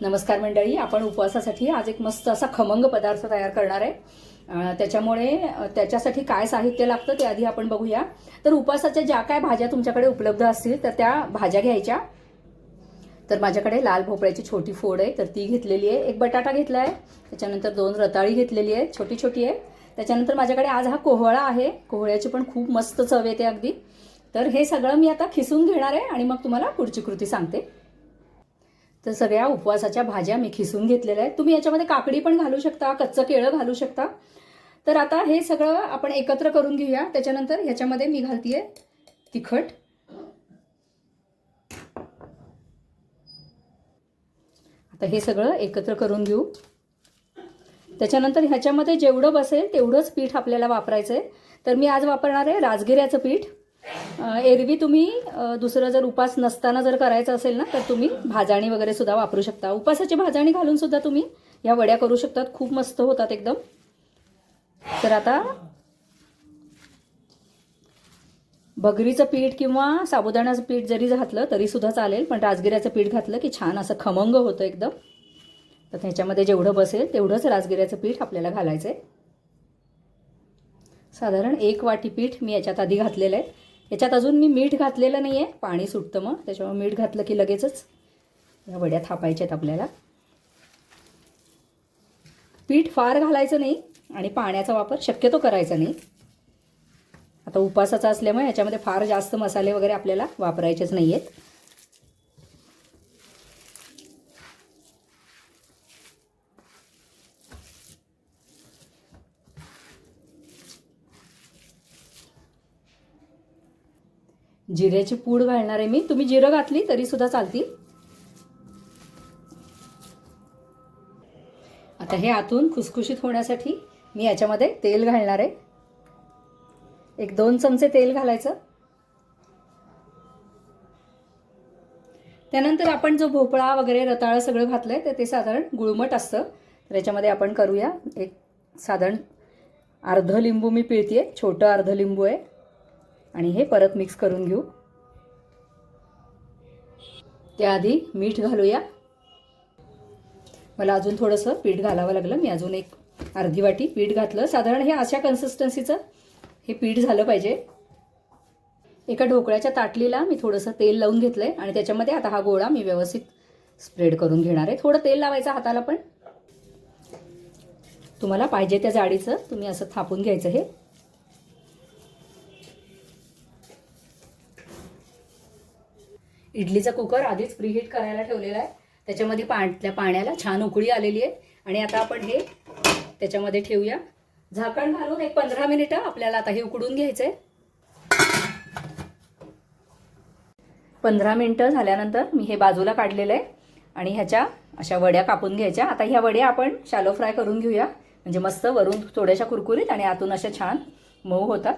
नमस्कार मंडळी आपण उपवासासाठी आज एक मस्त असा खमंग पदार्थ तयार करणार आहे. त्याच्यामुळे त्याच्यासाठी काय साहित्य लागतं ते आधी आपण बघूया. तर उपवासाच्या ज्या काय भाज्या तुमच्याकडे उपलब्ध असतील तर त्या भाज्या घ्यायच्या. तर माझ्याकडे लाल भोपळ्याची छोटी फोड आहे तर ती घेतलेली आहे. एक बटाटा घेतला आहे त्याच्यानंतर दोन रताळी घेतलेली आहे छोटी छोटी आहे. त्याच्यानंतर माझ्याकडे आज हा कोहळा आहे. कोहळ्याची पण खूप मस्त चव येते अगदी. तर हे सगळं मी आता खिसून घेणार आहे आणि मग तुम्हाला पुढची कृती सांगते. तर सगळ्या उपवासाच्या भाज्या मी खिसून घेतलेल्या आहेत. तुम्ही याच्यामध्ये काकडी पण घालू शकता कच्चं केळं घालू शकता. तर आता हे सगळं आपण एकत्र करून घेऊया. त्याच्यानंतर ह्याच्यामध्ये मी घालतीये तिखट. आता हे सगळं एकत्र करून घेऊ. त्याच्यानंतर ह्याच्यामध्ये जेवढं बसेल तेवढंच पीठ आपल्याला वापरायचं आहे तर मी आज वापरणार आहे राजगिऱ्याचं पीठ. एरवी तुम्ही दुसरं जर उपास नसताना जर करायचं असेल ना तर तुम्ही भाजाणी वगैरे सुद्धा वापरू शकता. उपासाची भाजाणी घालून सुद्धा तुम्ही ह्या वड्या करू शकतात. खूप मस्त होतात एकदम. तर आता भगरीचं पीठ किंवा साबुदाण्याचं पीठ जरी घातलं तरी सुद्धा चालेल पण राजगिऱ्याचं पीठ घातलं की छान असं खमंग होतं एकदम. तर त्याच्यामध्ये जेवढं बसेल तेवढंच राजगिऱ्याचं पीठ आपल्याला घालायचं आहे साधारण एक वाटी पीठ मी याच्यात आधी घातलेलं आहे. याच्यात अजून मी मीठ घातलेलं नाही आहे पाणी सुटतं मग त्याच्यामुळे मीठ घातलं की लगेचच ह्या वड्या थापायच्यात आपल्याला. पीठ फार घालायचं नाही आणि पाण्याचा वापर शक्यतो करायचा नाही. आता उपासाचा असल्यामुळे याच्यामध्ये फार जास्त मसाले वगैरे आपल्याला वापरायचेच नाही आहेत जिऱ्याची पूड घालणार आहे मी. तुम्ही जिरं घातली तरी सुद्धा चालतील. आता हे आतून खुसखुशीत होण्यासाठी मी याच्यामध्ये तेल घालणार आहे. एक दोन चमचे तेल घालायचं. त्यानंतर आपण जो भोपळा वगैरे रताळं सगळं घातलंय तर ते साधारण गुळमट असतं. तर याच्यामध्ये आपण करूया. एक साधारण अर्ध लिंबू मी पिळते छोटं अर्ध लिंबू आहे. आणि हे परत मिक्स करून घेऊ. त्याआधी मीठ घालूया. मला अजून थोडंसं पीठ घालावं लागलं. मी अजून एक अर्धी वाटी पीठ घातलं. साधारण हे अशा कन्सिस्टन्सीचं हे पीठ झालं पाहिजे. एका ढोकळ्याच्या ताटलीला मी थोडंसं तेल लावून घेतलं आहे आणि त्याच्यामध्ये आता हा गोळा मी व्यवस्थित स्प्रेड करून घेणार आहे. थोडं तेल लावायचं हाताला पण. तुम्हाला पाहिजे त्या जाडीचं. तुम्ही असं थापून घ्यायचं हे. इडलीचा कुकर आधीच प्रीहीट करायला ठेवलेला आहे. त्याच्यामध्ये पाण्यातल्या पाण्याला छान उकळी आलेली आहे. आणि आता आपण हे त्याच्यामध्ये ठेवूया. झाकण घालून एक पंधरा मिनिटं आपल्याला आता हे उकडून घ्यायचं आहे पंधरा मिनटं झाल्यानंतर मी हे बाजूला काढलेलं आहे. आणि ह्याच्या अशा वड्या कापून घ्यायच्या. आता ह्या वड्या आपण शॅलो फ्राय करून घेऊया. म्हणजे मस्त वरून थोड्याशा कुरकुरीत आणि आतून अशा छान मऊ होतात.